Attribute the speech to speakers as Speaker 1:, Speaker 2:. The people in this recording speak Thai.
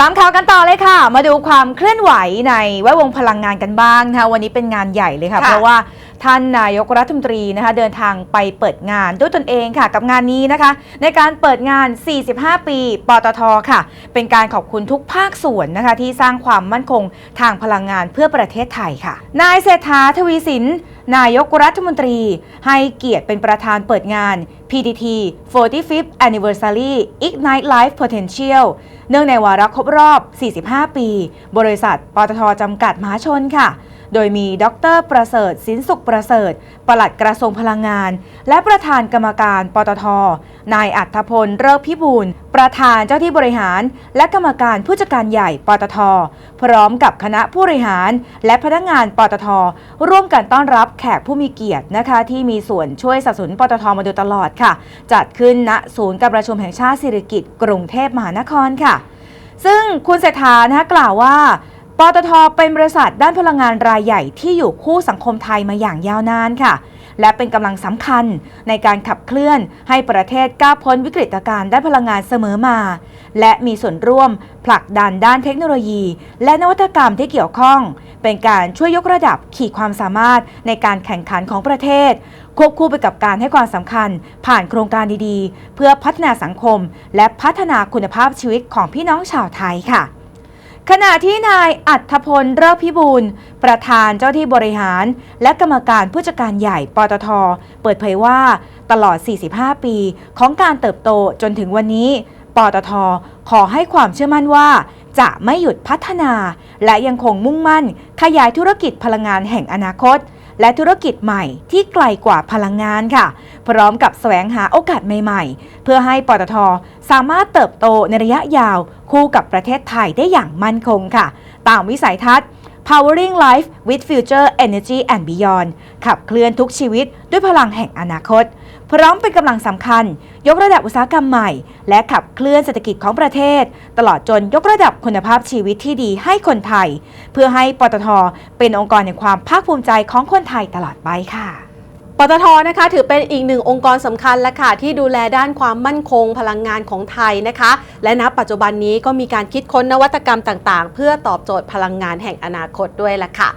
Speaker 1: ตามข่าวกันต่อเลยค่ะ มาดูความเคลื่อนไหวในแวดวงพลังงานกันบ้างนะคะวันนี้เป็นงานใหญ่เลยค่ะ
Speaker 2: ค่ะ
Speaker 1: เพราะว่าท่านนายกรัฐมนตรีนะคะเดินทางไปเปิดงานด้วยตนเองค่ะ กับงานนี้นะคะ ในการเปิดงาน 45 ปีปตทค่ะ เป็นการขอบคุณทุกภาคส่วนนะคะที่สร้างความมั่นคงทางพลังงานเพื่อประเทศไทยค่ะ นายเศรษฐาทวีสิน นายกรัฐมนตรี ให้เกียรติเป็นประธานเปิดงาน PTT 45th Anniversary Ignite Life Potential เนื่องในวาระครบรอบ 45 ปี บริษัทปตทจำกัดมหาชนค่ะ โดยมีดรประเสริฐสินสุขประเสริฐ ปลัดกระทรวงพลังงาน และประธานกรรมการปตท นายอัธพลเริกพิบูลประธานเจ้าที่บริหาร และกรรมการผู้จัดการใหญ่ปตท พร้อมกับคณะผู้บริหาร และพนักงานปตท ร่วมกันต้อนรับแขกผู้มีเกียรตินะคะ ที่มีส่วนช่วยสนับสนุนปตทมาโดยตลอดค่ะ จัดขึ้นณศูนย์การประชุมแห่งชาติสิริกิติ์กรุงเทพมหานครค่ะ ซึ่งคุณเศรษฐานะคะกล่าวว่า ปตทเป็นบริษัทด้านพลังงานรายใหญ่ที่อยู่คู่สังคมไทยมาอย่างยาวนานค่ะ และเป็นกำลังสำคัญในการขับเคลื่อนให้ประเทศก้าวพ้นวิกฤตการณ์ด้านพลังงานเสมอมา และมีส่วนร่วมผลักดันด้านเทคโนโลยี และนวัตกรรมที่เกี่ยวข้อง เป็นการช่วยยกระดับขีดความสามารถในการแข่งขันของประเทศ ควบคู่ไปกับการให้ความสำคัญ ผ่านโครงการดีๆ เพื่อพัฒนาสังคม และพัฒนาคุณภาพชีวิตของพี่น้องชาวไทยค่ะ ขณะที่นายอัธพลเริกพิบูลประธานเจ้าที่บริหาร และกรรมการผู้จัดการใหญ่ปตท เปิดเผยว่าตลอด 45 ปีของการเติบโตจนถึงวันนี้ ปตท ขอให้ความเชื่อมั่นว่า จะไม่หยุดพัฒนา และยังคงมุ่งมั่น ขยายธุรกิจพลังงานแห่งอนาคต และธุรกิจใหม่ที่ไกลกว่าพลังงานค่ะ พร้อมกับแสวงหาโอกาสใหม่ๆ เพื่อให้ปตทสามารถเติบโตในระยะยาวคู่กับประเทศไทยได้อย่างมั่นคงค่ะ ตามวิสัยทัศน์ Powering Life with Future Energy and Beyond ขับเคลื่อนทุกชีวิตด้วยพลังแห่งอนาคต พร้อมเป็นกำลังสำคัญ ยกระดับอุตสาหกรรมใหม่ และขับเคลื่อนเศรษฐกิจของประเทศ ตลอดจนยกระดับคุณภาพชีวิตที่ดีให้คนไทย เพื่อให้ปตทเป็นองค์กรแห่งความภาคภูมิใจของคนไทยตลอดไปค่ะ
Speaker 2: ปตทนะคะถือเป็นอีกหนึ่งองค์กรสำคัญและค่ะที่ดูแลด้านความมั่นคงพลังงานของไทยนะคะ และณปัจจุบันนี้ก็มีการคิดค้นนวัตกรรมต่างๆ เพื่อตอบโจทย์พลังงานแห่งอนาคตด้วยละค่ะ